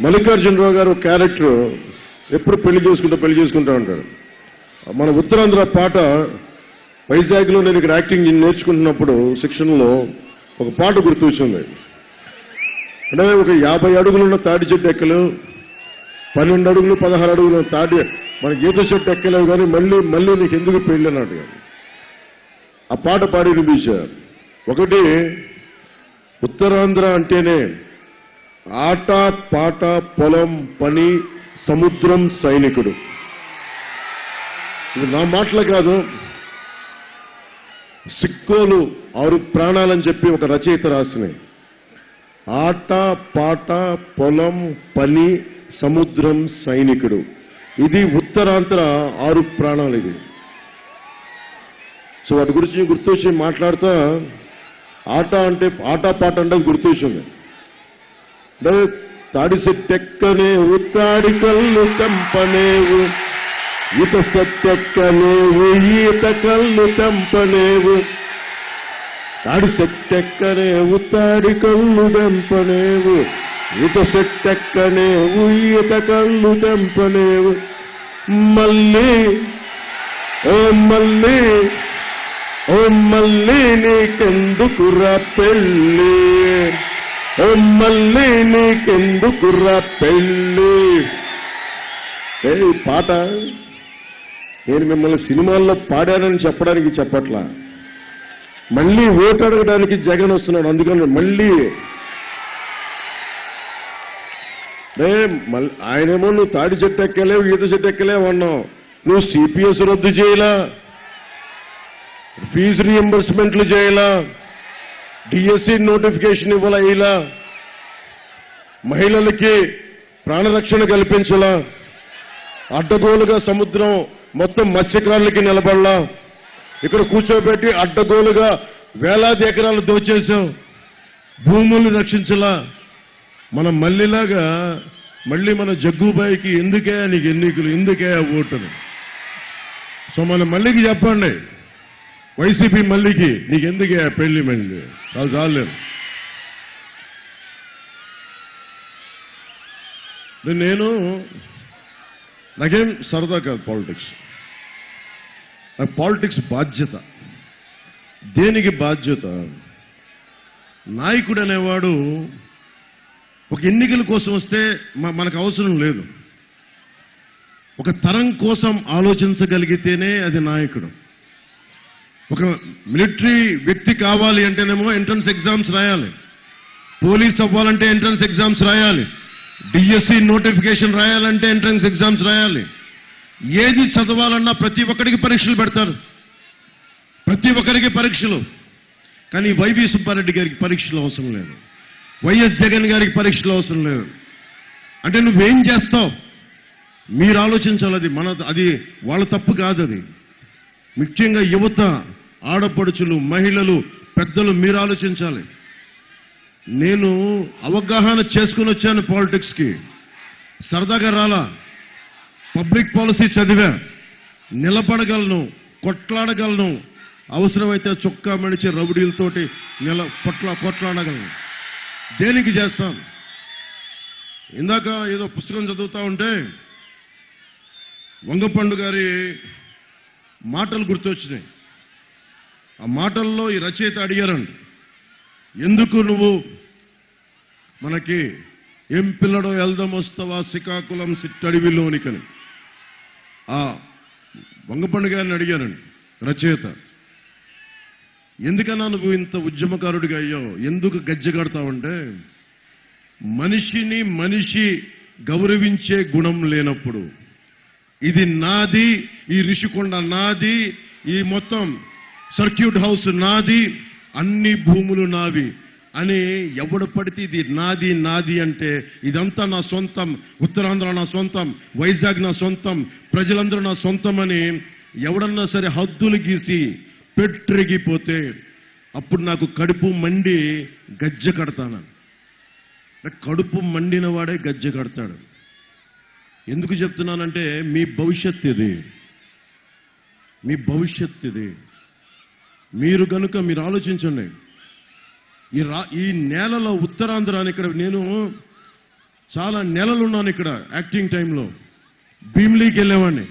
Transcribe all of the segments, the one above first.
మల్లికార్జునరావు గారు ఒక క్యారెక్టర్ ఎప్పుడు పెళ్ళి చేసుకుంటూ పెళ్ళి చేసుకుంటూ ఉంటాడు మన ఉత్తరాంధ్ర పాట వైజాగ్లో నేను ఇక్కడ యాక్టింగ్ నేర్చుకుంటున్నప్పుడు శిక్షణలో ఒక పాట గుర్తు వచ్చింది అంటే ఒక యాభై అడుగులున్న తాడి చెట్టు ఎక్కలు పన్నెండు అడుగులు పదహారు అడుగులు తాడి మన గీత చెట్టు ఎక్కలేవు కానీ మళ్ళీ మళ్ళీ నీకు ఎందుకు పెళ్ళి అన్నాడు ఆ పాట పాడి వినిపించారు ఒకటి ఉత్తరాంధ్ర అంటేనే ఆట పాట పొలం పని సముద్రం సైనికుడు. ఇది నా మాటలు కాదు. సిక్కోలు ఆరు ప్రాణాలని చెప్పి ఒక రచయిత రాసినాయి ఆట పాట పొలం పని సముద్రం సైనికుడు. ఇది ఉత్తరాంతర ఆరు ప్రాణాలు ఇది. సో వాటి గురించి గుర్తొచ్చి మాట్లాడుతా. ఆట అంటే ఆట పాట అంటే అది గుర్తొచ్చింది. అంటే తాడి కళ్ళు తెంపనేవు. ఈత సెట్టెక్కనేవు ఈత కళ్ళు తెంపనేవు. తాడి సెట్టెక్కనేవు తాడి కళ్ళు తెంపనేవు. ఈత సెట్టెక్కనేవు ఈత కళ్ళు తెంపనేవు. మళ్ళీ ఓ మళ్ళీ ఓ మళ్ళీ నీకెందుకురా పెళ్ళి? మళ్ళీ నీకెందుకురా పెళ్ళి? ఏ పాట నేను మిమ్మల్ని సినిమాల్లో పాడానని చెప్పడానికి చెప్పట్లా. మళ్ళీ ఓటు అడగడానికి జగన్ వస్తున్నాడు అందుకని మళ్ళీ. రే ఆయనేమో నువ్వు తాడి చెట్టు ఎక్కలేవు ఈత చెట్టు ఎక్కలేవు అన్నావు. నువ్వు సిపిఎస్ రద్దు చేయలా? ఫీజు రియంబర్స్మెంట్లు చేయాలా? డిఎస్సి నోటిఫికేషన్ ఇవ్వాల ఇలా? మహిళలకి ప్రాణరక్షణ కల్పించలా? అడ్డగోలుగా సముద్రం మొత్తం మత్స్యకారులకి నిలబడలా? ఇక్కడ కూర్చోబెట్టి అడ్డగోలుగా వేలాది ఎకరాలు దోచేశాం. భూముల్ని రక్షించలా? మనం మళ్ళీలాగా మళ్ళీ మన జగ్గుబాయికి ఎందుకే నీకు ఎన్నికలు ఎందుకే ఓటులు? సో మన మళ్ళీకి చెప్పండి. వైసీపీ మళ్ళీకి నీకెందుకే ఆ పెళ్ళి మళ్ళీ? చాలా చాలేదు నేను నాకేం సరదా కాదు పాలిటిక్స్. నాకు పాలిటిక్స్ బాధ్యత. దేనికి బాధ్యత? నాయకుడు అనేవాడు ఒక ఎన్నికల కోసం వస్తే మనకు అవసరం లేదు. ఒక తరం కోసం ఆలోచించగలిగితేనే అది నాయకుడు. ఒక మిలిటరీ వ్యక్తి కావాలి అంటేనేమో ఎంట్రన్స్ ఎగ్జామ్స్ రాయాలి. పోలీస్ అవ్వాలంటే ఎంట్రన్స్ ఎగ్జామ్స్ రాయాలి. డిఎస్సి నోటిఫికేషన్ రాయాలంటే ఎంట్రన్స్ ఎగ్జామ్స్ రాయాలి. ఏది చదవాలన్నా ప్రతి ఒక్కరికి పరీక్షలు పెడతారు. ప్రతి ఒక్కరికి పరీక్షలు. కానీ వైవి సుబ్బారెడ్డి గారికి పరీక్షలు అవసరం లేదు. వైఎస్ జగన్ గారికి పరీక్షలు అవసరం లేదు. అంటే నువ్వేం చేస్తావు? మీరు ఆలోచించాలి అది మన అది వాళ్ళ తప్పు కాదు అది. ముఖ్యంగా యువత ఆడపడుచులు మహిళలు పెద్దలు మీరు ఆలోచించాలి. నేను అవగాహన చేసుకుని వచ్చాను పాలిటిక్స్కి సరదాగా రాలా. పబ్లిక్ పాలసీ చదివా. నిలబడగలను కొట్లాడగలను. అవసరమైతే చొక్కా మడిచి రౌడీలతోటి నిల కొట్లా కొట్లాడగలను. దేనికి చేస్తాను ఇందాక ఏదో పుస్తకం చదువుతూ ఉంటే వంగపండు గారి మాటలు గుర్తొచ్చినాయి. ఆ మాటల్లో ఈ రచయిత అడిగారండి ఎందుకు నువ్వు మనకి ఏం పిల్లడో వెళ్దాం వస్తావా శ్రీకాకుళం సిట్టడివిలోనికని? ఆ వంగపండు గారిని అడిగారండి రచయిత ఎందుకన్నా నువ్వు ఇంత ఉద్యమకారుడిగా అయ్యావు? ఎందుకు గజ్జె కడతావంటే మనిషిని మనిషి గౌరవించే గుణం లేనప్పుడు. ఇది నాది ఈ రిషికొండ నాది ఈ మొత్తం సర్క్యూట్ హౌస్ నాది అన్ని భూములు నావి. అని ఎవడు పడితే ఇది నాది నాది అంటే ఇదంతా నా సొంతం ఉత్తరాంధ్ర నా సొంతం వైజాగ్ నా సొంతం ప్రజలందరూ నా సొంతం అని ఎవడన్నా సరే హద్దులు గీసి పెట్రిగిపోతే అప్పుడు నాకు కడుపు మండి గజ్జె కడతాను. కడుపు మండిన వాడే గజ్జె కడతాడు. ఎందుకు చెప్తున్నానంటే మీ భవిష్యత్ ఇది. మీ భవిష్యత్ ఇది. మీరు కనుక మీరు ఆలోచించండి. ఈ రా ఈ నేలలో ఉత్తరాంధ్ర అని ఇక్కడ నేను చాలా నెలలు ఉన్నాను ఇక్కడ యాక్టింగ్ టైంలో భీమ్లీకి వెళ్ళేవాడిని.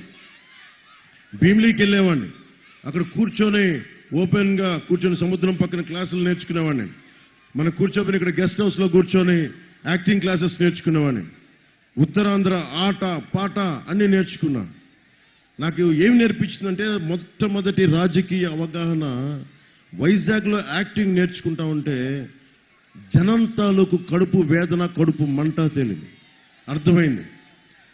భీమ్లీకి వెళ్ళేవాడిని. అక్కడ కూర్చొని ఓపెన్గా కూర్చొని సముద్రం పక్కన క్లాసులు నేర్చుకునేవాడిని. మనం కూర్చోపోయిన ఇక్కడ గెస్ట్ హౌస్లో కూర్చొని యాక్టింగ్ క్లాసెస్ నేర్చుకునేవాడిని. ఉత్తరాంధ్ర ఆట పాట అన్నీ నేర్చుకున్నాను నాకు ఏం నేర్పించిందంటే మొట్టమొదటి రాజకీయ అవగాహన వైజాగ్లో యాక్టింగ్ నేర్చుకుంటా ఉంటే జనం తాలూకు కడుపు వేదన కడుపు మంట తెలియదు అర్థమైంది?